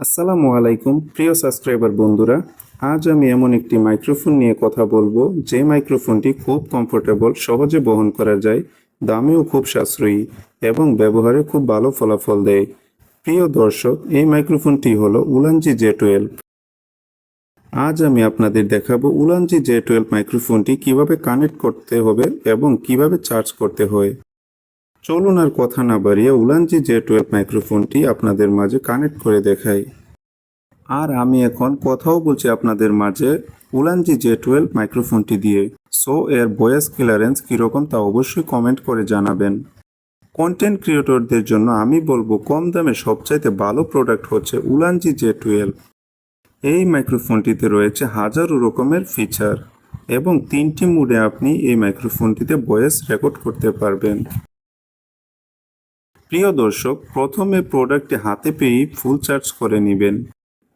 আসসালামু আলাইকুম, প্রিয় সাবস্ক্রাইবার বন্ধুরা। আজ আমি এমন একটি মাইক্রোফোন নিয়ে কথা বলব, যে মাইক্রোফোনটি খুব কমফোর্টেবল সহজে বহন করা যায়, দামেও খুব সাশ্রয়ী এবং ব্যবহারে খুব ভালো ফলাফল দেয়। প্রিয় দর্শক, এই মাইক্রোফোনটি হলো উলানজি জে টুয়েলভ। আজ আমি আপনাদের দেখাবো উলানজি জে টুয়েলভ মাইক্রোফোনটি কীভাবে কানেক্ট করতে হবে এবং কীভাবে চার্জ করতে হয়। চলুন আর কথা না বাড়িয়ে উলানজি জে টুয়েলভ মাইক্রোফোনটি আপনাদের মাঝে কানেক্ট করে দেখাই। আর আমি এখন কথাও বলছি আপনাদের মাঝে উলানজি জে টুয়েলভ মাইক্রোফোনটি দিয়ে। সো এর ভয়েস ক্লিয়ারেন্স কীরকম তা অবশ্যই কমেন্ট করে জানাবেন। কন্টেন্ট ক্রিয়েটরদের জন্য আমি বলব, কম দামে সবচাইতে ভালো প্রোডাক্ট হচ্ছে উলানজি জে টুয়েলভ এই মাইক্রোফোনটিতে রয়েছে হাজারো রকমের ফিচার এবং তিনটি মুডে আপনি এই মাইক্রোফোনটিতে ভয়েস রেকর্ড করতে পারবেন। প্রিয় দর্শক, প্রথমে প্রোডাক্টটি হাতে পেয়েই ফুল চার্জ করে নেবেন।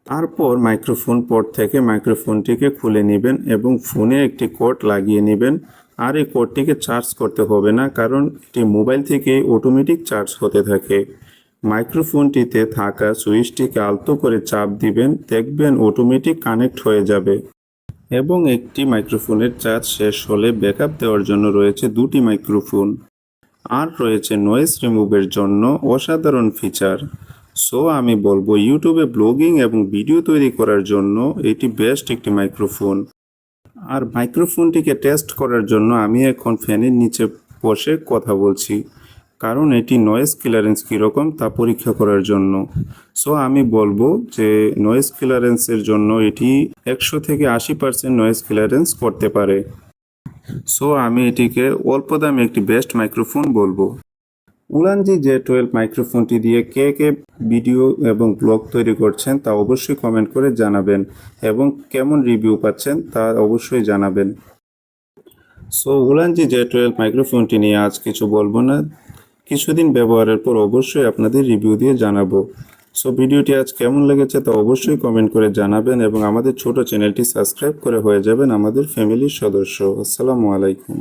তারপর মাইক্রোফোন পোর্ট থেকে মাইক্রোফোনটিকে খুলে নেবেন এবং ফোনে একটি কোড লাগিয়ে নেবেন। আর এই কোডটিকে চার্জ করতে হবে না, কারণ এটি মোবাইল থেকে অটোমেটিক চার্জ হতে থাকে। মাইক্রোফোনটিতে থাকা সুইচটিকে আলতো করে চাপ দিবেন, দেখবেন অটোমেটিক কানেক্ট হয়ে যাবে। এবং একটি মাইক্রোফোনের চার্জ শেষ হলে ব্যাকআপ দেওয়ার জন্য রয়েছে দুটি মাইক্রোফোন আর রয়েছে নয়েজ রিমুভের জন্য অসাধারণ ফিচার সো আমি বলব ইউটিউবে ব্লগিং এবং ভিডিও তৈরি করার জন্য এটি বেস্ট একটি মাইক্রোফোন আর মাইক্রোফোনটিকে টেস্ট করার জন্য আমি এখন ফ্যানের নিচে বসে কথা বলছি, কারণ এটি নয়েজ ক্লিয়ারেন্স কীরকম তা পরীক্ষা করার জন্য। সো আমি বলব যে নয়েজ ক্লিয়ারেন্সের জন্য এটি একশো থেকে আশি পার্সেন্ট নয়েজ ক্লিয়ারেন্স করতে পারে। সো আমি এটিকে অল্প দামে একটি বেস্ট মাইক্রোফোন বলব। উলানজি জে টুয়েলভ মাইক্রোফোনটি দিয়ে কে কে ভিডিও এবং ব্লগ তৈরি করছেন তা অবশ্যই কমেন্ট করে জানাবেন এবং কেমন রিভিউ পাচ্ছেন তা অবশ্যই জানাবেন। সো উলানজি জে টুয়েলভ মাইক্রোফোনটি নিয়ে আজ কিছু বলব না, কিছুদিন ব্যবহারের পর অবশ্যই আপনাদের রিভিউ দিয়ে জানাব। সো ভিডিওটি আজ কেমন লেগেছে তা অবশ্যই কমেন্ট করে জানাবেন এবং আমাদের ছোট চ্যানেলটি সাবস্ক্রাইব করে হয়ে যাবেন আমাদের ফ্যামিলির সদস্য। আসসালামু আলাইকুম।